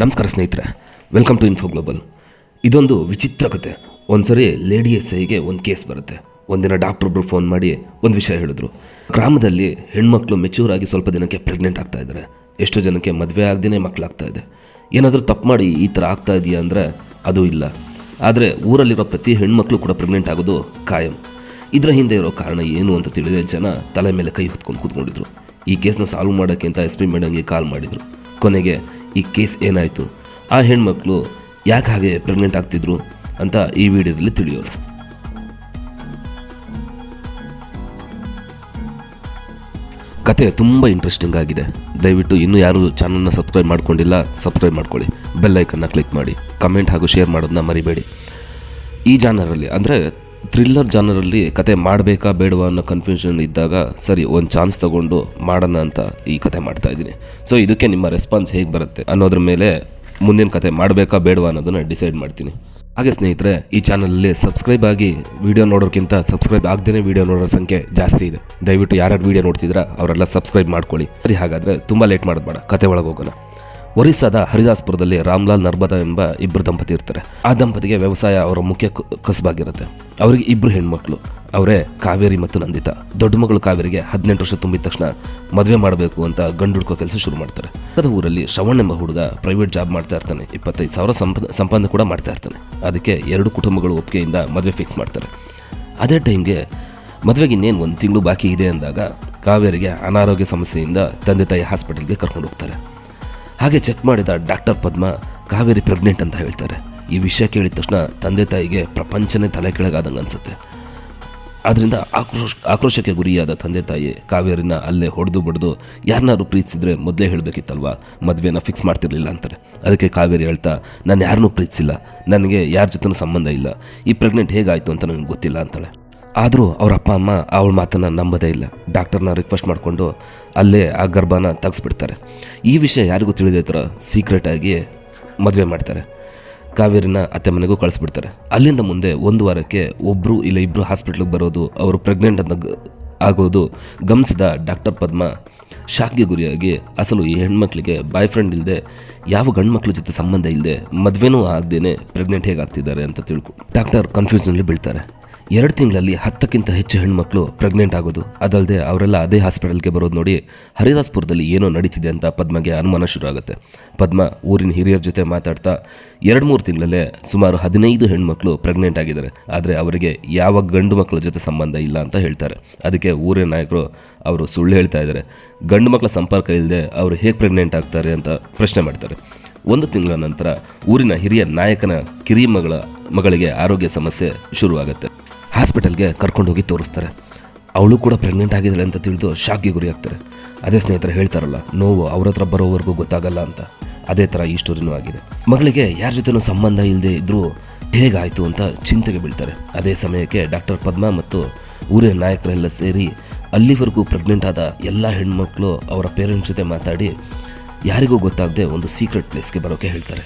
ನಮಸ್ಕಾರ ಸ್ನೇಹಿತರೆ welcome to info global ಇದೊಂದು ವಿಚಿತ್ರ ಕತೆ. ಒಂದ್ಸರಿ ಲೇಡಿ ಎಸ್ ಐಗೆ ಒಂದು ಕೇಸ್ ಬರುತ್ತೆ. ಒಂದಿನ ಡಾಕ್ಟ್ರೊಬ್ರು ಫೋನ್ ಮಾಡಿ ಒಂದು ವಿಷಯ ಹೇಳಿದ್ರು. ಗ್ರಾಮದಲ್ಲಿ ಹೆಣ್ಮಕ್ಳು ಮೆಚೂರ್ ಆಗಿ ಸ್ವಲ್ಪ ದಿನಕ್ಕೆ ಪ್ರೆಗ್ನೆಂಟ್ ಆಗ್ತಾ ಇದ್ದಾರೆ ಎಷ್ಟೋ ಜನಕ್ಕೆ ಮದುವೆ ಆಗದೇ ಮಕ್ಕಳಾಗ್ತಾ ಇದೆ. ಏನಾದರೂ ತಪ್ಪು ಮಾಡಿ ಈ ಥರ ಆಗ್ತಾ ಇದೆಯಾ ಅಂದರೆ ಅದು ಇಲ್ಲ. ಆದರೆ ಊರಲ್ಲಿರೋ ಪ್ರತಿ ಹೆಣ್ಮಕ್ಳು ಕೂಡ ಪ್ರೆಗ್ನೆಂಟ್ ಆಗೋದು ಕಾಯಂ. ಇದರ ಹಿಂದೆ ಇರೋ ಕಾರಣ ಏನು ಅಂತ ತಿಳಿದೇ ಜನ ತಲೆ ಮೇಲೆ ಕೈ ಹೊತ್ಕೊಂಡು ಕೂತ್ಕೊಂಡಿದ್ರು. ಈ ಕೇಸ್ನ ಸಾಲ್ವ್ ಮಾಡೋಕ್ಕಿಂತ ಎಸ್ ಪಿ ಮೇಡಮ್ಗೆ ಕಾಲ್ ಮಾಡಿದರು. ಕೊನೆಗೆ ಈ ಕೇಸ್ ಏನಾಯಿತು? ಆ ಹೆಣ್ಮಕ್ಳು ಯಾಕೆ ಹಾಗೆ ಪ್ರೆಗ್ನೆಂಟ್ ಆಗ್ತಿದ್ರು ಅಂತ ಈ ವಿಡಿಯೋದಲ್ಲಿ ತಿಳಿಯೋಣ. ಕತೆ ತುಂಬ ಇಂಟ್ರೆಸ್ಟಿಂಗ್ ಆಗಿದೆ. ದಯವಿಟ್ಟು ಇನ್ನೂ ಯಾರು ಚಾನಲ್ನ ಸಬ್ಸ್ಕ್ರೈಬ್ ಮಾಡ್ಕೊಂಡಿಲ್ಲ ಸಬ್ಸ್ಕ್ರೈಬ್ ಮಾಡ್ಕೊಳ್ಳಿ. ಬೆಲ್ ಐಕನ್ನ ಕ್ಲಿಕ್ ಮಾಡಿ ಕಮೆಂಟ್ ಹಾಗೂ ಶೇರ್ ಮಾಡೋದನ್ನ ಮರಿಬೇಡಿ. ಈ ಜಾನರಲ್ಲಿ ಅಂದರೆ ಥ್ರಿಲ್ಲರ್ ಜಾನರಲ್ಲಿ ಕತೆ ಮಾಡಬೇಕಾ ಬೇಡವಾ ಅನ್ನೋ ಕನ್ಫ್ಯೂಷನ್ ಇದ್ದಾಗ, ಸರಿ, ಒಂದು ಚಾನ್ಸ್ ತಗೊಂಡು ಮಾಡೋಣ ಅಂತ ಈ ಕತೆ ಮಾಡ್ತಾ ಇದ್ದೀನಿ. ಸೊ ಇದಕ್ಕೆ ನಿಮ್ಮ ರೆಸ್ಪಾನ್ಸ್ ಹೇಗೆ ಬರುತ್ತೆ ಅನ್ನೋದ್ರ ಮೇಲೆ ಮುಂದಿನ ಕತೆ ಮಾಡಬೇಕಾ ಬೇಡವಾ ಅನ್ನೋದನ್ನು ಡಿಸೈಡ್ ಮಾಡ್ತೀನಿ. ಹಾಗೆ ಸ್ನೇಹಿತರೆ, ಈ ಚಾನಲಲ್ಲಿ ಸಬ್ಸ್ಕ್ರೈಬ್ ಆಗಿ ವಿಡಿಯೋ ನೋಡೋಕ್ಕಿಂತ ಸಬ್ಸ್ಕ್ರೈಬ್ ಆಗದೇ ವಿಡಿಯೋ ನೋಡೋ ಸಂಖ್ಯೆ ಜಾಸ್ತಿ ಇದೆ. ದಯವಿಟ್ಟು ಯಾರ್ಯಾರು ವಿಡಿಯೋ ನೋಡ್ತಿದ್ರ ಅವರೆಲ್ಲ ಸಬ್ಸ್ಕ್ರೈಬ್ ಮಾಡ್ಕೊಳ್ಳಿ. ಸರಿ, ಹಾಗಾದರೆ ತುಂಬ ಲೇಟ್ ಮಾಡೋದು ಬೇಡ. ಕತೆ ಒಳಗೆ ಹೋಗೋಣ. ಒರಿಸ್ಸಾದ ಹರಿದಾಸ್ಪುರದಲ್ಲಿ ರಾಮ್ಲಾಲ್ ನರ್ಮದಾ ಎಂಬ ಇಬ್ಬರು ದಂಪತಿ ಇರ್ತಾರೆ. ಆ ದಂಪತಿಗೆ ವ್ಯವಸಾಯ ಅವರ ಮುಖ್ಯ ಕಸಬಾಗಿರುತ್ತೆ. ಅವರಿಗೆ ಇಬ್ಬರು ಹೆಣ್ಮಕ್ಳು. ಅವರೇ ಕಾವೇರಿ ಮತ್ತು ನಂದಿತಾ. ದೊಡ್ಡ ಮಗಳು ಕಾವೇರಿಗೆ ಹದಿನೆಂಟು ವರ್ಷ ತುಂಬಿದ ತಕ್ಷಣ ಮದುವೆ ಮಾಡಬೇಕು ಅಂತ ಗಂಡು ಹುಡ್ಕೋ ಕೆಲಸ ಶುರು ಮಾಡ್ತಾರೆ. ಪಕ್ಕದ ಊರಲ್ಲಿ ಶ್ರವಣ್ ಎಂಬ ಹುಡುಗ ಪ್ರೈವೇಟ್ ಜಾಬ್ ಮಾಡ್ತಾ ಇರ್ತಾನೆ. ಇಪ್ಪತ್ತೈದು ಸಾವಿರ ಸಂಪ ಸಂಪಾದನೆ ಕೂಡ ಮಾಡ್ತಾ ಇರ್ತಾನೆ. ಅದಕ್ಕೆ ಎರಡು ಕುಟುಂಬಗಳು ಒಪ್ಪಿಗೆಯಿಂದ ಮದುವೆ ಫಿಕ್ಸ್ ಮಾಡ್ತಾರೆ. ಅದೇ ಟೈಮ್ಗೆ ಮದುವೆಗೆ ಇನ್ನೇನು ಒಂದು ತಿಂಗಳು ಬಾಕಿ ಇದೆ ಅಂದಾಗ ಕಾವೇರಿಗೆ ಅನಾರೋಗ್ಯ ಸಮಸ್ಯೆಯಿಂದ ತಂದೆ ತಾಯಿ ಹಾಸ್ಪಿಟಲ್ಗೆ ಕರ್ಕೊಂಡು ಹೋಗ್ತಾರೆ. ಹಾಗೆ ಚೆಕ್ ಮಾಡಿದ ಡಾಕ್ಟರ್ ಪದ್ಮ ಕಾವೇರಿ ಪ್ರೆಗ್ನೆಂಟ್ ಅಂತ ಹೇಳ್ತಾರೆ. ಈ ವಿಷಯ ಕೇಳಿದ ತಕ್ಷಣ ತಂದೆ ತಾಯಿಗೆ ಪ್ರಪಂಚನೇ ತಲೆ ಕೆಳಗಾದಂಗೆ ಅನಿಸುತ್ತೆ. ಆದ್ದರಿಂದ ಆಕ್ರೋಶ ಆಕ್ರೋಶಕ್ಕೆ ಗುರಿಯಾದ ತಂದೆ ತಾಯಿ ಕಾವೇರಿನ ಅಲ್ಲೇ ಹೊಡೆದು ಬಡ್ದು ಯಾರನ್ನಾರು ಪ್ರೀತಿಸಿದ್ರೆ ಮೊದಲೇ ಹೇಳಬೇಕಿತ್ತಲ್ವಾ? ಮದುವೆನ ಫಿಕ್ಸ್ ಮಾಡ್ತಿರ್ಲಿಲ್ಲ ಅಂತಾರೆ. ಅದಕ್ಕೆ ಕಾವೇರಿ ಹೇಳ್ತಾ, ನಾನು ಯಾರನ್ನೂ ಪ್ರೀತಿಸಿಲ್ಲ. ನನಗೆ ಯಾರ ಜೊತೆ ಸಂಬಂಧ ಇಲ್ಲ. ಈ ಪ್ರೆಗ್ನೆಂಟ್ ಹೇಗಾಯಿತು ಅಂತ ನನಗೆ ಗೊತ್ತಿಲ್ಲ ಅಂತಾಳೆ. ಆದರೂ ಅವ್ರ ಅಪ್ಪ, ಅಮ್ಮ ಅವಳ ಮಾತನ್ನು ನಂಬೋದೇ ಇಲ್ಲ. ಡಾಕ್ಟರ್ನ ರಿಕ್ವೆಸ್ಟ್ ಮಾಡಿಕೊಂಡು ಅಲ್ಲೇ ಆ ಗರ್ಭನ ತೆಗೆಸ್ಬಿಡ್ತಾರೆ. ಈ ವಿಷಯ ಯಾರಿಗೂ ತಿಳಿದೇ ಥರ ಸೀಕ್ರೆಟಾಗಿ ಮದುವೆ ಮಾಡ್ತಾರೆ. ಕಾವೇರಿನ ಅತ್ತೆ ಮನೆಗೂ ಕಳಿಸ್ಬಿಡ್ತಾರೆ. ಅಲ್ಲಿಂದ ಮುಂದೆ ಒಂದು ವಾರಕ್ಕೆ ಒಬ್ಬರು ಇಲ್ಲ ಇಬ್ಬರು ಹಾಸ್ಪಿಟ್ಲಿಗೆ ಬರೋದು, ಅವರು ಪ್ರೆಗ್ನೆಂಟ್ ಅಂತ ಆಗೋದು, ಗಮನಿಸಿದ ಡಾಕ್ಟರ್ ಪದ್ಮ ಶಾಕ್ಗೆ ಗುರಿಯಾಗಿ ಅಸಲು ಈ ಹೆಣ್ಮಕ್ಳಿಗೆ ಬಾಯ್ ಫ್ರೆಂಡ್ ಇಲ್ಲದೆ ಯಾವ ಗಂಡು ಜೊತೆ ಸಂಬಂಧ ಇಲ್ಲದೆ ಮದುವೆನೂ ಆಗದೇನೆ ಪ್ರೆಗ್ನೆಂಟ್ ಹೇಗಾಗ್ತಿದ್ದಾರೆ ಅಂತ ತಿಳ್ಕೊ, ಡಾಕ್ಟರ್ ಕನ್ಫ್ಯೂಷನಲ್ಲಿ ಬೀಳ್ತಾರೆ. ಎರಡು ತಿಂಗಳಲ್ಲಿ ಹತ್ತಕ್ಕಿಂತ ಹೆಚ್ಚು ಹೆಣ್ಮಕ್ಳು ಪ್ರೆಗ್ನೆಂಟ್ ಆಗೋದು. ಅದಲ್ಲದೆ ಅವರೆಲ್ಲ ಅದೇ ಹಾಸ್ಪಿಟಲ್ಗೆ ಬರೋದು ನೋಡಿ ಹರಿದಾಸ್ಪುರದಲ್ಲಿ ಏನೋ ನಡೀತಿದೆ ಅಂತ ಪದ್ಮಗೆ ಅನುಮಾನ ಶುರು ಆಗುತ್ತೆ ಪದ್ಮ ಊರಿನ ಹಿರಿಯರ ಜೊತೆ ಮಾತಾಡ್ತಾ ಎರಡು ಮೂರು ತಿಂಗಳಲ್ಲೇ ಸುಮಾರು ಹದಿನೈದು ಹೆಣ್ಮಕ್ಳು ಪ್ರೆಗ್ನೆಂಟ್ ಆಗಿದ್ದಾರೆ. ಆದರೆ ಅವರಿಗೆ ಯಾವ ಗಂಡು ಮಕ್ಕಳ ಜೊತೆ ಸಂಬಂಧ ಇಲ್ಲ ಅಂತ ಹೇಳ್ತಾರೆ. ಅದಕ್ಕೆ ಊರಿನ ನಾಯಕರು ಅವರು ಸುಳ್ಳು ಹೇಳ್ತಾ ಇದ್ದಾರೆ. ಗಂಡು ಮಕ್ಕಳ ಸಂಪರ್ಕ ಇಲ್ಲದೆ ಅವರು ಹೇಗೆ ಪ್ರೆಗ್ನೆಂಟ್ ಆಗ್ತಾರೆ ಅಂತ ಪ್ರಶ್ನೆ ಮಾಡ್ತಾರೆ. ಒಂದು ತಿಂಗಳ ನಂತರ ಊರಿನ ಹಿರಿಯ ನಾಯಕನ ಕಿರಿಯ ಮಗಳ ಮಗಳಿಗೆ ಆರೋಗ್ಯ ಸಮಸ್ಯೆ ಶುರುವಾಗುತ್ತೆ. ಹಾಸ್ಪಿಟಲ್ಗೆ ಕರ್ಕೊಂಡೋಗಿ ತೋರಿಸ್ತಾರೆ. ಅವಳು ಕೂಡ ಪ್ರೆಗ್ನೆಂಟ್ ಆಗಿದ್ದಾಳೆ ಅಂತ ತಿಳಿದು ಶಾಕ್ಗೆ ಗುರಿ ಆಗ್ತಾರೆ ಅದೇ ಸ್ನೇಹಿತರು ಹೇಳ್ತಾರಲ್ಲ, ನೋವು ಅವ್ರ ಹತ್ರ ಬರೋವರೆಗೂ ಗೊತ್ತಾಗಲ್ಲ ಅಂತ. ಅದೇ ಥರ ಈ ಸ್ಟೋರಿನೂ ಆಗಿದೆ. ಮಗಳಿಗೆ ಯಾರ ಜೊತೆನೂ ಸಂಬಂಧ ಇಲ್ಲದೆ ಇದ್ದರೂ ಹೇಗಾಯಿತು ಅಂತ ಚಿಂತೆಗೆ ಬೀಳ್ತಾರೆ. ಅದೇ ಸಮಯಕ್ಕೆ ಡಾಕ್ಟರ್ ಪದ್ಮ ಮತ್ತು ಊರಿನ ನಾಯಕರೆಲ್ಲ ಸೇರಿ ಅಲ್ಲಿವರೆಗೂ ಪ್ರೆಗ್ನೆಂಟ್ ಆದ ಎಲ್ಲ ಹೆಣ್ಮಕ್ಳು ಅವರ ಪೇರೆಂಟ್ಸ್ ಜೊತೆ ಮಾತಾಡಿ ಯಾರಿಗೂ ಗೊತ್ತಾಗದೆ ಒಂದು ಸೀಕ್ರೆಟ್ ಪ್ಲೇಸ್ಗೆ ಬರೋಕ್ಕೆ ಹೇಳ್ತಾರೆ.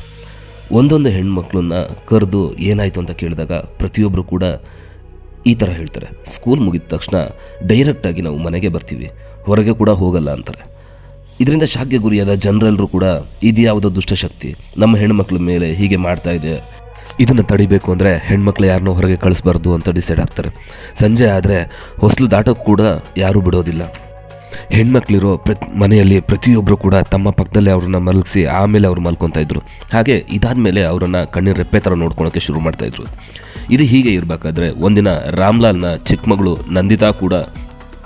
ಒಂದೊಂದು ಹೆಣ್ಮಕ್ಳನ್ನ ಕರೆದು ಏನಾಯಿತು ಅಂತ ಕೇಳಿದಾಗ ಪ್ರತಿಯೊಬ್ಬರು ಕೂಡ ಈ ಥರ ಹೇಳ್ತಾರೆ. ಸ್ಕೂಲ್ ಮುಗಿದ ತಕ್ಷಣ ಡೈರೆಕ್ಟಾಗಿ ನಾವು ಮನೆಗೆ ಬರ್ತೀವಿ. ಹೊರಗೆ ಕೂಡ ಹೋಗಲ್ಲ ಅಂತಾರೆ. ಇದರಿಂದ ಶಾಖೆ ಗುರಿಯಾದ ಜನರೆಲ್ಲರೂ ಕೂಡ ಇದು ಯಾವುದೋ ದುಷ್ಟಶಕ್ತಿ ನಮ್ಮ ಹೆಣ್ಮಕ್ಳ ಮೇಲೆ ಹೀಗೆ ಮಾಡ್ತಾ ಇದೆ. ಇದನ್ನು ತಡಿಬೇಕು ಅಂದರೆ ಹೆಣ್ಮಕ್ಳು ಯಾರನ್ನೂ ಹೊರಗೆ ಕಳಿಸ್ಬಾರ್ದು ಅಂತ ಡಿಸೈಡ್ ಆಗ್ತಾರೆ. ಸಂಜೆ ಆದರೆ ಹೊಸಲು ದಾಟೋಕ್ಕೆ ಕೂಡ ಯಾರೂ ಬಿಡೋದಿಲ್ಲ. ಹೆಣ್ಮಕ್ಳಿರೋ ಪ್ರತಿ, ಮನೆಯಲ್ಲಿ ಪ್ರತಿಯೊಬ್ಬರು ಕೂಡ ತಮ್ಮ ಪಕ್ಕದಲ್ಲಿ ಅವ್ರನ್ನ ಮಲಗಿಸಿ ಆಮೇಲೆ ಅವ್ರು ಮಲ್ಕೊತಾ ಇದ್ರು. ಹಾಗೆ ಇದಾದ ಮೇಲೆ ಅವರನ್ನು ಕಣ್ಣಿನ ರೆಪ್ಪೆ ಥರ ನೋಡ್ಕೊಳೋಕ್ಕೆ ಶುರು ಮಾಡ್ತಾ ಇದ್ರು. ಇದು ಹೀಗೆ ಇರಬೇಕಾದ್ರೆ ಒಂದಿನ ರಾಮ್ಲಾಲ್ನ ಚಿಕ್ಕಮಗಳು ನಂದಿತಾ ಕೂಡ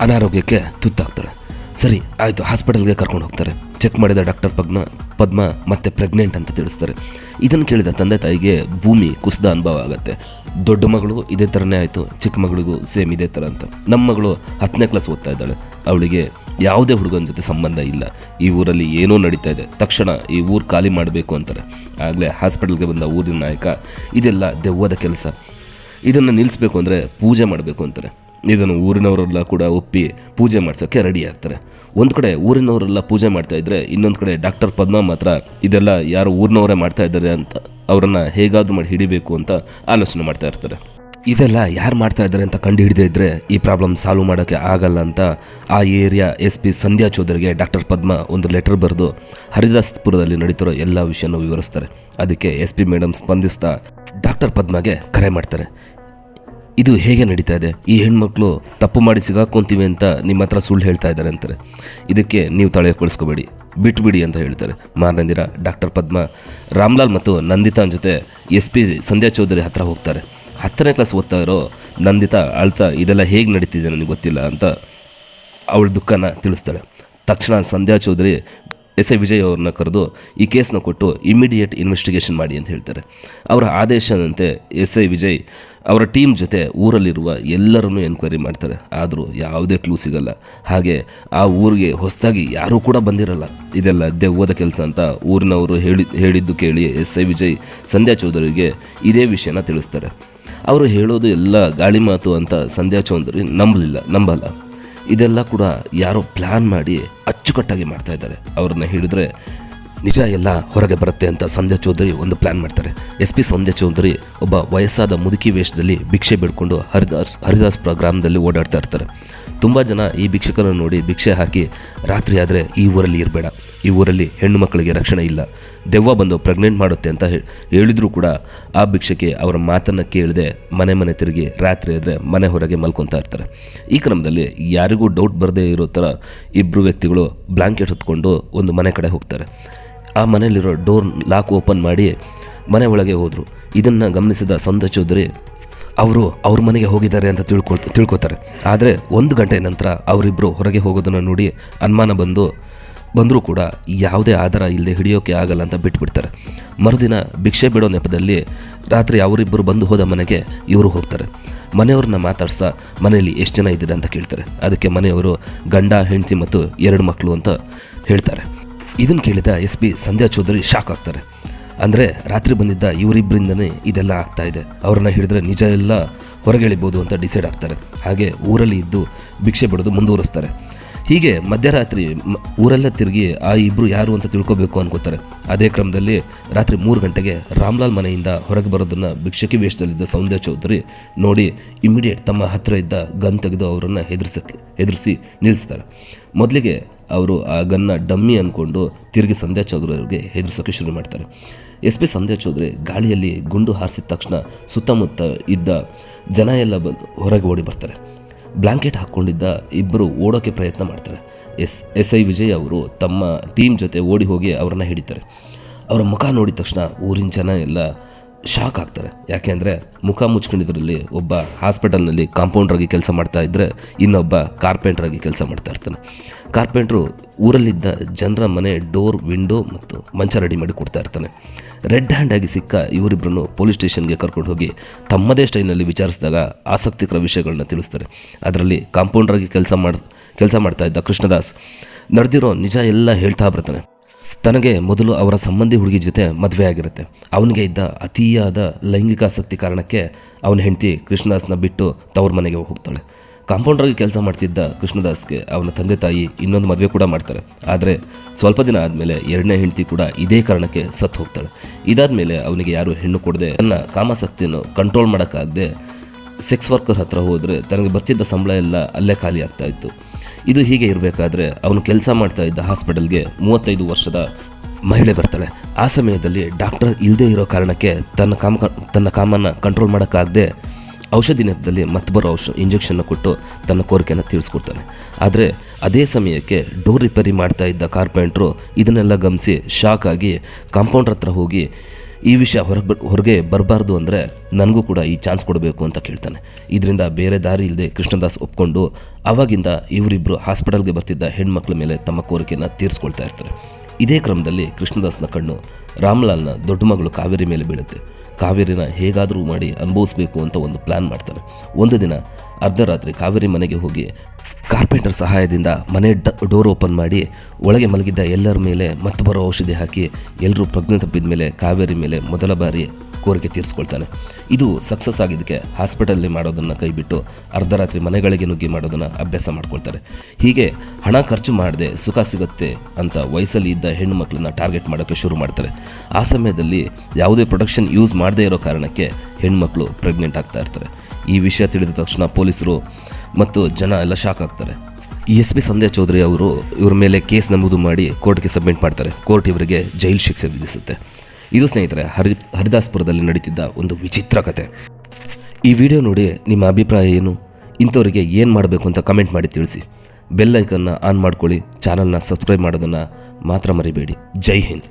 ಅನಾರೋಗ್ಯಕ್ಕೆ ತುತ್ತಾಗ್ತಾಳೆ ಸರಿ, ಆಯಿತು, ಹಾಸ್ಪಿಟಲ್ಗೆ ಕರ್ಕೊಂಡು ಹೋಗ್ತಾರೆ. ಚೆಕ್ ಮಾಡಿದ ಡಾಕ್ಟರ್ ಪದ್ಮ ಪದ್ಮ ಮತ್ತೆ ಪ್ರೆಗ್ನೆಂಟ್ ಅಂತ ತಿಳಿಸ್ತಾರೆ. ಇದನ್ನು ಕೇಳಿದ ತಂದೆ ತಾಯಿಗೆ ಭೂಮಿ, ಕುಸಿದ ಅನುಭವ ಆಗುತ್ತೆ. ದೊಡ್ಡ ಮಗಳು ಇದೇ ಥರನೇ ಆಯಿತು, ಚಿಕ್ಕ ಮಗಳಿಗೂ ಸೇಮ್ ಇದೇ ಥರ ಅಂತ. ನಮ್ಮ ಮಗಳು ಹತ್ತನೇ ಕ್ಲಾಸ್ ಓದ್ತಾ ಇದ್ದಾಳೆ. ಅವಳಿಗೆ ಯಾವುದೇ ಹುಡುಗನ ಜೊತೆ ಸಂಬಂಧ ಇಲ್ಲ. ಈ ಊರಲ್ಲಿ ಏನೋ ನಡೀತಾ ಇದೆ. ತಕ್ಷಣ ಈ ಊರು ಖಾಲಿ ಮಾಡಬೇಕು ಅಂತಾರೆ. ಆಗಲೇ ಹಾಸ್ಪಿಟಲ್ಗೆ ಬಂದ ಊರಿನ ನಾಯಕ, ಇದೆಲ್ಲ ದೆವ್ವದ ಕೆಲಸ. ಇದನ್ನು ನಿಲ್ಲಿಸ್ಬೇಕು ಅಂದರೆ ಪೂಜೆ ಮಾಡಬೇಕು ಅಂತಾರೆ. ಇದನ್ನು ಊರಿನವರೆಲ್ಲ ಕೂಡ ಒಪ್ಪಿ ಪೂಜೆ ಮಾಡಿಸೋಕ್ಕೆ ರೆಡಿ ಆಗ್ತಾರೆ. ಒಂದು ಕಡೆ ಊರಿನವರೆಲ್ಲ ಪೂಜೆ ಮಾಡ್ತಾ ಇದ್ದರೆ ಇನ್ನೊಂದು ಕಡೆ ಡಾಕ್ಟರ್ ಪದ್ಮ ಮಾತ್ರ ಇದೆಲ್ಲ ಯಾರು ಊರಿನವರೇ ಮಾಡ್ತಾ ಇದ್ದಾರೆ ಅಂತ ಅವರನ್ನು ಹೇಗಾದರೂ ಮಾಡಿ ಹಿಡಿಬೇಕು ಅಂತ ಆಲೋಚನೆ ಮಾಡ್ತಾ ಇರ್ತಾರೆ. ಇದೆಲ್ಲ ಯಾರು ಮಾಡ್ತಾ ಇದ್ದಾರೆ ಅಂತ ಕಂಡು ಹಿಡಿದೇ ಇದ್ದರೆ ಈ ಪ್ರಾಬ್ಲಮ್ ಸಾಲ್ವ್ ಮಾಡೋಕ್ಕೆ ಆಗಲ್ಲ ಅಂತ ಆ ಏರಿಯಾ ಎಸ್ ಪಿ ಸಂಧ್ಯಾ ಚೌಧರಿಗೆ ಡಾಕ್ಟರ್ ಪದ್ಮ ಒಂದು ಲೆಟರ್ ಬರೆದು ಹರಿದಾಸ್ಪುರದಲ್ಲಿ ನಡೀತಿರೋ ಎಲ್ಲ ವಿಷಯನೂ ವಿವರಿಸ್ತಾರೆ. ಅದಕ್ಕೆ ಎಸ್ ಪಿ ಮೇಡಮ್ ಸ್ಪಂದಿಸ್ತಾ ಡಾಕ್ಟರ್ ಪದ್ಮಗೆ ಕರೆ ಮಾಡ್ತಾರೆ. ಇದು ಹೇಗೆ ನಡೀತಾ ಇದೆ? ಈ ಹೆಣ್ಮಕ್ಳು ತಪ್ಪು ಮಾಡಿ ಸಿಗಾಕೊಂತೀವಿ ಅಂತ ನಿಮ್ಮ ಹತ್ರ ಸುಳ್ಳು ಹೇಳ್ತಾ ಇದ್ದಾರೆ ಅಂತಾರೆ. ಇದಕ್ಕೆ ನೀವು ತಳೆ ಕೊಳಿಸ್ಕೋಬೇಡಿ ಬಿಟ್ಬಿಡಿ ಅಂತ ಹೇಳ್ತಾರೆ. ಮಾರನಂದಿರ ಡಾಕ್ಟರ್ ಪದ್ಮ, ರಾಮ್ಲಾಲ್ ಮತ್ತು ನಂದಿತಾನ್ ಜೊತೆ ಎಸ್ ಪಿ ಸಂಧ್ಯಾ ಚೌಧರಿ ಹತ್ರ ಹೋಗ್ತಾರೆ. ಹತ್ತನೇ ಕ್ಲಾಸ್ ಓದ್ತಾ ಇರೋ ನಂದಿತಾ ಅಳ್ತಾ, ಇದೆಲ್ಲ ಹೇಗೆ ನಡೀತಿದೆ ನನಗೆ ಗೊತ್ತಿಲ್ಲ ಅಂತ ಅವಳ ದುಃಖನ ತಿಳಿಸ್ತಾಳೆ. ತಕ್ಷಣ ಸಂಧ್ಯಾ ಚೌಧರಿ ಎಸ್ ಐ ವಿಜಯ್ ಅವ್ರನ್ನ ಕರೆದು ಈ ಕೇಸ್ನ ಕೊಟ್ಟು ಇಮಿಡಿಯೇಟ್ ಇನ್ವೆಸ್ಟಿಗೇಷನ್ ಮಾಡಿ ಅಂತ ಹೇಳ್ತಾರೆ. ಅವರ ಆದೇಶದಂತೆ ಎಸ್ ಐ ವಿಜಯ್ ಅವರ ಟೀಮ್ ಜೊತೆ ಊರಲ್ಲಿರುವ ಎಲ್ಲರನ್ನೂ ಎನ್ಕ್ವೈರಿ ಮಾಡ್ತಾರೆ. ಆದರೂ ಯಾವುದೇ ಕ್ಲೂ ಸಿಗಲ್ಲ. ಹಾಗೆ ಆ ಊರಿಗೆ ಹೊಸದಾಗಿ ಯಾರೂ ಕೂಡ ಬಂದಿರಲ್ಲ. ಇದೆಲ್ಲ ದೆವ್ವದ ಕೆಲಸ ಅಂತ ಊರಿನವರು ಹೇಳಿ, ಹೇಳಿದ್ದು ಕೇಳಿ ಎಸ್ ಐ ವಿಜಯ್ ಸಂಧ್ಯಾ ಚೌಧರಿಗೆ ಇದೇ ವಿಷಯನ ತಿಳಿಸ್ತಾರೆ. ಅವರು ಹೇಳೋದು ಎಲ್ಲ ಗಾಳಿ ಮಾತು ಅಂತ ಸಂಧ್ಯಾ ಚೌಧರಿ ನಂಬಲಿಲ್ಲ, ನಂಬಲ್ಲ. ಇದೆಲ್ಲ ಕೂಡ ಯಾರೋ ಪ್ಲ್ಯಾನ್ ಮಾಡಿ ಅಚ್ಚುಕಟ್ಟಾಗಿ ಮಾಡ್ತಾ ಇದ್ದಾರೆ. ಅವ್ರನ್ನ ಹಿಡಿದ್ರೆ ನಿಜ ಎಲ್ಲ ಹೊರಗೆ ಬರುತ್ತೆ ಅಂತ ಸಂಧ್ಯಾ ಚೌಧರಿ ಒಂದು ಪ್ಲ್ಯಾನ್ ಮಾಡ್ತಾರೆ. ಎಸ್ ಪಿ ಸಂಧ್ಯಾ ಚೌಧರಿ ಒಬ್ಬ ವಯಸ್ಸಾದ ಮುದುಕಿ ವೇಷದಲ್ಲಿ ಭಿಕ್ಷೆ ಬಿಡ್ಕೊಂಡು ಹರಿದಾಸ್ ಹರಿದಾಸ್ ಗ್ರಾಮದಲ್ಲಿ ಓಡಾಡ್ತಾ ಇರ್ತಾರೆ. ತುಂಬ ಜನ ಈ ಭಿಕ್ಷಕರನ್ನು ನೋಡಿ ಭಿಕ್ಷೆ ಹಾಕಿ ರಾತ್ರಿ ಆದರೆ ಈ ಊರಲ್ಲಿ ಇರಬೇಡ. ಈ ಊರಲ್ಲಿ ಹೆಣ್ಣು ಮಕ್ಕಳಿಗೆ ರಕ್ಷಣೆ ಇಲ್ಲ. ದೆವ್ವ ಬಂದು ಪ್ರೆಗ್ನೆಂಟ್ ಮಾಡುತ್ತೆ ಅಂತ ಹೇಳಿದರೂ ಕೂಡ ಆ ಭಿಕ್ಷಕ್ಕೆ ಅವರ ಮಾತನ್ನು ಕೇಳದೆ ಮನೆ ಮನೆ ತಿರುಗಿ ರಾತ್ರಿ ಆದರೆ ಮನೆ ಹೊರಗೆ ಮಲ್ಕೊತಾ ಇರ್ತಾರೆ. ಈ ಕ್ರಮದಲ್ಲಿ ಯಾರಿಗೂ ಡೌಟ್ ಬರದೇ ಇರೋ ಥರ ಇಬ್ಬರು ವ್ಯಕ್ತಿಗಳು ಬ್ಲಾಂಕೆಟ್ ಹೊತ್ಕೊಂಡು ಒಂದು ಮನೆ ಕಡೆ ಹೋಗ್ತಾರೆ. ಆ ಮನೆಯಲ್ಲಿರೋ ಡೋರ್ ಲಾಕ್ ಓಪನ್ ಮಾಡಿ ಮನೆ ಒಳಗೆ ಹೋದರು. ಇದನ್ನು ಗಮನಿಸಿದ ಸಂದ ಚೌಧರಿ ಅವರು ಅವ್ರ ಮನೆಗೆ ಹೋಗಿದ್ದಾರೆ ಅಂತ ತಿಳ್ಕೊಳ್, ತಿಳ್ಕೊತಾರೆ. ಆದರೆ ಒಂದು ಗಂಟೆ ನಂತರ ಅವರಿಬ್ಬರು ಹೊರಗೆ ಹೋಗೋದನ್ನು ನೋಡಿ ಅನುಮಾನ ಬಂದು, ಬಂದರೂ ಕೂಡ ಯಾವುದೇ ಆಧಾರ ಇಲ್ಲದೆ ಹಿಡಿಯೋಕೆ ಆಗಲ್ಲ ಅಂತ ಬಿಟ್ಬಿಡ್ತಾರೆ. ಮರುದಿನ ಭಿಕ್ಷೆ ಬಿಡೋ ನೆಪದಲ್ಲಿ ರಾತ್ರಿ ಅವರಿಬ್ಬರು ಬಂದು ಹೋದ ಮನೆಗೆ ಇವರು ಹೋಗ್ತಾರೆ. ಮನೆಯವ್ರನ್ನ ಮಾತಾಡ್ಸಾ ಮನೆಯಲ್ಲಿ ಎಷ್ಟು ಜನ ಇದ್ದೀರಾ ಅಂತ ಕೇಳ್ತಾರೆ. ಅದಕ್ಕೆ ಮನೆಯವರು ಗಂಡ, ಹೆಂಡತಿ ಮತ್ತು ಎರಡು ಮಕ್ಕಳು ಅಂತ ಹೇಳ್ತಾರೆ. ಇದನ್ನು ಕೇಳಿದ S P Sandhya Chaudhari shock ಆಗ್ತಾರೆ. ಅಂದರೆ ರಾತ್ರಿ ಬಂದಿದ್ದ ಇವರಿಬ್ಬರಿಂದನೇ ಇದೆಲ್ಲ ಆಗ್ತಾ ಇದೆ. ಅವ್ರನ್ನ ಹಿಡಿದ್ರೆ ನಿಜ ಎಲ್ಲ ಹೊರಗೆ ಎಳಿಬೋದು ಅಂತ ಡಿಸೈಡ್ ಆಗ್ತಾರೆ. ಹಾಗೆ ಊರಲ್ಲಿ ಇದ್ದು ಭಿಕ್ಷೆ ಬಿಡೋದು ಮುಂದುವರಿಸ್ತಾರೆ. ಹೀಗೆ ಮಧ್ಯರಾತ್ರಿ ಊರೆಲ್ಲ ತಿರುಗಿ ಆ ಇಬ್ಬರು ಯಾರು ಅಂತ ತಿಳ್ಕೊಬೇಕು ಅನ್ಕೋತಾರೆ. ಅದೇ ಕ್ರಮದಲ್ಲಿ ರಾತ್ರಿ ಮೂರು ಗಂಟೆಗೆ ರಾಮ್ಲಾಲ್ ಮನೆಯಿಂದ ಹೊರಗೆ ಬರೋದನ್ನು ಭಿಕ್ಷಕಿ ವೇಷದಲ್ಲಿದ್ದ ಸೌಂದರ್ಯ ಚೌಧರಿ ನೋಡಿ ಇಮಿಡಿಯೇಟ್ ತಮ್ಮ ಹತ್ತಿರ ಇದ್ದ ಗನ್ ತೆಗೆದು ಅವರನ್ನು ಹೆದರ್ಸಕ್ಕೆ, ಹೆದರಿಸಿ ನಿಲ್ಲಿಸ್ತಾರೆ. ಮೊದಲಿಗೆ ಅವರು ಆ ಗನ್ನ ಡಮ್ಮಿ ಅಂದ್ಕೊಂಡು ತಿರುಗಿ ಸಂಧ್ಯಾ ಚೌಧರಿ ಅವರಿಗೆ ಹೆದರ್ಸೋಕ್ಕೆ ಶುರು ಮಾಡ್ತಾರೆ. ಎಸ್ ಪಿ ಸಂಧ್ಯಾ ಚೌಧರಿ ಗಾಳಿಯಲ್ಲಿ ಗುಂಡು ಹಾರಿಸಿದ ತಕ್ಷಣ ಸುತ್ತಮುತ್ತ ಇದ್ದ ಜನ ಎಲ್ಲ ಬಂದು ಹೊರಗೆ ಓಡಿ ಬರ್ತಾರೆ. ಬ್ಲಾಂಕೆಟ್ ಹಾಕ್ಕೊಂಡಿದ್ದ ಇಬ್ಬರು ಓಡೋಕ್ಕೆ ಪ್ರಯತ್ನ ಮಾಡ್ತಾರೆ. ಎಸ್ ಎಸ್ ಐ ವಿಜಯ್ ಅವರು ತಮ್ಮ ಟೀಮ್ ಜೊತೆ ಓಡಿ ಹೋಗಿ ಅವರನ್ನು ಹಿಡಿತಾರೆ. ಅವರ ಮುಖ ನೋಡಿದ ತಕ್ಷಣ ಊರಿನ ಜನ ಎಲ್ಲ ಶಾಕ್ ಆಗ್ತಾರೆ. ಯಾಕೆಂದರೆ ಮುಖ ಮುಚ್ಕೊಂಡಿದ್ರಲ್ಲಿ ಒಬ್ಬ ಹಾಸ್ಪಿಟಲ್ನಲ್ಲಿ ಕಾಂಪೌಂಡ್ರಾಗಿ ಕೆಲಸ ಮಾಡ್ತಾ ಇದ್ದರೆ ಇನ್ನೊಬ್ಬ ಕಾರ್ಪೆಂಟ್ರಾಗಿ ಕೆಲಸ ಮಾಡ್ತಾ ಇರ್ತಾನೆ. ಕಾರ್ಪೆಂಟ್ರು ಊರಲ್ಲಿದ್ದ ಜನರ ಮನೆ ಡೋರ್, ವಿಂಡೋ ಮತ್ತು ಮಂಚ ರೆಡಿ ಮಾಡಿ ಕೊಡ್ತಾ ಇರ್ತಾನೆ. ರೆಡ್ ಹ್ಯಾಂಡ್ ಆಗಿ ಸಿಕ್ಕ ಇವರಿಬ್ಬರನ್ನು ಪೊಲೀಸ್ ಸ್ಟೇಷನ್ಗೆ ಕರ್ಕೊಂಡು ಹೋಗಿ ತಮ್ಮದೇ ಸ್ಟೈಲ್ನಲ್ಲಿ ವಿಚಾರಿಸಿದಾಗ ಆಸಕ್ತಿಕರ ವಿಷಯಗಳನ್ನ ತಿಳಿಸ್ತಾರೆ. ಅದರಲ್ಲಿ ಕಾಂಪೌಂಡ್ರಾಗಿ ಕೆಲಸ ಮಾಡಿ, ಕೆಲಸ ಮಾಡ್ತಾ ಇದ್ದ ಕೃಷ್ಣದಾಸ್. ನಡೆದಿರೋ ನಿಜ ಎಲ್ಲ ಹೇಳ್ತಾ ಬರ್ತಾನೆ. ತನಗೆ ಮೊದಲು ಅವರ ಸಂಬಂಧಿ ಹುಡುಗಿ ಜೊತೆ ಮದುವೆ ಆಗಿರುತ್ತೆ. ಅವನಿಗೆ ಇದ್ದ ಅತಿಯಾದ ಲೈಂಗಿಕ ಆಸಕ್ತಿ ಕಾರಣಕ್ಕೆ ಅವನ ಹೆಂಡತಿ ಕೃಷ್ಣದಾಸ್ನ ಬಿಟ್ಟು ತವ್ರ ಮನೆಗೆ ಹೋಗ್ತಾಳೆ. ಕಾಂಪೌಂಡ್ರಾಗಿ ಕೆಲಸ ಮಾಡ್ತಿದ್ದ ಕೃಷ್ಣದಾಸ್ಗೆ ಅವನ ತಂದೆ ತಾಯಿ ಇನ್ನೊಂದು ಮದುವೆ ಕೂಡ ಮಾಡ್ತಾರೆ. ಆದರೆ ಸ್ವಲ್ಪ ದಿನ ಆದಮೇಲೆ ಎರಡನೇ ಹೆಂಡತಿ ಕೂಡ ಇದೇ ಕಾರಣಕ್ಕೆ ಸತ್ತು ಹೋಗ್ತಾಳೆ. ಇದಾದ ಅವನಿಗೆ ಯಾರು ಹೆಣ್ಣು ಕೊಡದೆ ತನ್ನ ಕಾಮಾಸಕ್ತಿಯನ್ನು ಕಂಟ್ರೋಲ್ ಮಾಡೋಕ್ಕಾಗದೆ ಸೆಕ್ಸ್ ವರ್ಕರ್ ಹತ್ರ ಹೋದರೆ ತನಗೆ ಬರ್ತಿದ್ದ ಸಂಬಳ ಎಲ್ಲ ಅಲ್ಲೇ ಖಾಲಿ ಆಗ್ತಾ ಇತ್ತು. ಇದು ಹೀಗೆ ಇರಬೇಕಾದ್ರೆ ಅವನು ಕೆಲಸ ಮಾಡ್ತಾ ಇದ್ದ ಹಾಸ್ಪಿಟಲ್ಗೆ ಮೂವತ್ತೈದು ವರ್ಷದ ಮಹಿಳೆ ಬರ್ತಾಳೆ. ಆ ಸಮಯದಲ್ಲಿ ಡಾಕ್ಟರ್ ಇಲ್ಲದೆ ಇರೋ ಕಾರಣಕ್ಕೆ ತನ್ನ ಕಾಮ, ತನ್ನ ಕಾಮನ್ನು ಕಂಟ್ರೋಲ್ ಮಾಡೋಕ್ಕಾಗದೆ ಔಷಧಿ ನೆಪದಲ್ಲಿ ಮತ್ತೆ ಬರೋ ಔಷಧ ಇಂಜೆಕ್ಷನ್ನ ಕೊಟ್ಟು ತನ್ನ ಕೋರಿಕೆಯನ್ನು ತಿಳಿಸ್ಕೊಡ್ತಾನೆ ಆದರೆ ಅದೇ ಸಮಯಕ್ಕೆ ಡೋರ್ ರಿಪೇರಿ ಮಾಡ್ತಾ ಇದ್ದ ಕಾರ್ಪೆಂಟ್ರು ಇದನ್ನೆಲ್ಲ ಗಮನಿಸಿ ಶಾಕ್ ಆಗಿ ಕಾಂಪೌಂಡ್ರ್ ಹತ್ರ ಹೋಗಿ ಈ ವಿಷಯ ಹೊರಗೆ ಹೊರಗೆ ಬರಬಾರ್ದು ಅಂದರೆ ನನಗೂ ಕೂಡ ಈ ಚಾನ್ಸ್ ಕೊಡಬೇಕು ಅಂತ ಕೇಳ್ತಾನೆ. ಇದರಿಂದ ಬೇರೆ ದಾರಿ ಇಲ್ಲದೆ ಕೃಷ್ಣದಾಸ್ ಒಪ್ಕೊಂಡು ಆವಾಗಿಂದ ಇವರಿಬ್ಬರು ಹಾಸ್ಪಿಟಲ್ಗೆ ಬರ್ತಿದ್ದ ಹೆಣ್ಮಕ್ಳ ಮೇಲೆ ತಮ್ಮ ಕೋರಿಕೆಯನ್ನು ತೀರಿಸ್ಕೊಳ್ತಾ ಇರ್ತಾರೆ. ಇದೇ ಕ್ರಮದಲ್ಲಿ ಕೃಷ್ಣದಾಸನ ಕಣ್ಣು ರಾಮ್ಲಾಲ್ನ ದೊಡ್ಡ ಮಗಳು ಕಾವೇರಿ ಮೇಲೆ ಬೀಳುತ್ತೆ. ಕಾವೇರಿನ ಹೇಗಾದರೂ ಮಾಡಿ ಅನುಭವಿಸಬೇಕು ಅಂತ ಒಂದು ಪ್ಲ್ಯಾನ್ ಮಾಡ್ತಾರೆ. ಒಂದು ದಿನ ಅರ್ಧರಾತ್ರಿ ಕಾವೇರಿ ಮನೆಗೆ ಹೋಗಿ ಕಾರ್ಪೆಂಟರ್ ಸಹಾಯದಿಂದ ಮನೆ ಡ, ಡೋರ್ ಓಪನ್ ಮಾಡಿ ಒಳಗೆ ಮಲಗಿದ್ದ ಎಲ್ಲರ ಮೇಲೆ ಮತ್ತೆ ಬರೋ ಔಷಧಿ ಹಾಕಿ ಎಲ್ಲರೂ ಪ್ರಜ್ಞೆ ತಪ್ಪಿದ ಮೇಲೆ ಕಾವೇರಿ ಮೇಲೆ ಮೊದಲ ಬಾರಿ ಕೋರಿಕೆ ತೀರಿಸ್ಕೊಳ್ತಾನೆ. ಇದು ಸಕ್ಸಸ್ ಆಗಿದ್ದಕ್ಕೆ ಹಾಸ್ಪಿಟಲಲ್ಲಿ ಮಾಡೋದನ್ನು ಕೈಬಿಟ್ಟು ಅರ್ಧರಾತ್ರಿ ಮನೆಗಳಿಗೆ ನುಗ್ಗಿ ಮಾಡೋದನ್ನು ಅಭ್ಯಾಸ ಮಾಡ್ಕೊಳ್ತಾರೆ. ಹೀಗೆ ಹಣ ಖರ್ಚು ಮಾಡದೆ ಸುಖ ಸಿಗುತ್ತೆ ಅಂತ ವಯಸ್ಸಲ್ಲಿ ಇದ್ದ ಹೆಣ್ಣು ಮಕ್ಕಳನ್ನ ಟಾರ್ಗೆಟ್ ಮಾಡೋಕ್ಕೆ ಶುರು ಮಾಡ್ತಾರೆ. ಆ ಸಮಯದಲ್ಲಿ ಯಾವುದೇ ಪ್ರೊಡಕ್ಷನ್ ಯೂಸ್ ಮಾಡದೇ ಇರೋ ಕಾರಣಕ್ಕೆ ಹೆಣ್ಮಕ್ಳು ಪ್ರೆಗ್ನೆಂಟ್ ಆಗ್ತಾ ಇರ್ತಾರೆ. ಈ ವಿಷಯ ತಿಳಿದ ತಕ್ಷಣ ಪೊಲೀಸರು ಮತ್ತು ಜನ ಎಲ್ಲ ಶಾಕ್ ಆಗ್ತಾರೆ. ಎಸ್ ಪಿ ಸಂಧ್ಯಾ ಚೌಧರಿ ಅವರು ಇವ್ರ ಮೇಲೆ ಕೇಸ್ ನಮೂದು ಮಾಡಿ ಕೋರ್ಟ್ಗೆ ಸಬ್ಮಿಟ್ ಮಾಡ್ತಾರೆ. ಕೋರ್ಟ್ ಇವರಿಗೆ ಜೈಲು ಶಿಕ್ಷೆ ವಿಧಿಸುತ್ತೆ. ಇದು ಸ್ನೇಹಿತರೆ ಹರಿ ಹರಿದಾಸ್ಪುರದಲ್ಲಿ ನಡೀತಿದ್ದ ಒಂದು ವಿಚಿತ್ರ ಕತೆ. ಈ ವಿಡಿಯೋ ನೋಡಿ ನಿಮ್ಮ ಅಭಿಪ್ರಾಯ ಏನು? ಇಂಥವರಿಗೆ ಏನು ಮಾಡಬೇಕು ಅಂತ ಕಮೆಂಟ್ ಮಾಡಿ ತಿಳಿಸಿ. ಬೆಲ್ ಐಕನ್ನ ಆನ್ ಮಾಡ್ಕೊಳ್ಳಿ, ಚಾನಲ್ನ ಸಬ್ಸ್ಕ್ರೈಬ್ ಮಾಡೋದನ್ನು ಮಾತ್ರ ಮರಿಬೇಡಿ. ಜೈ ಹಿಂದ್.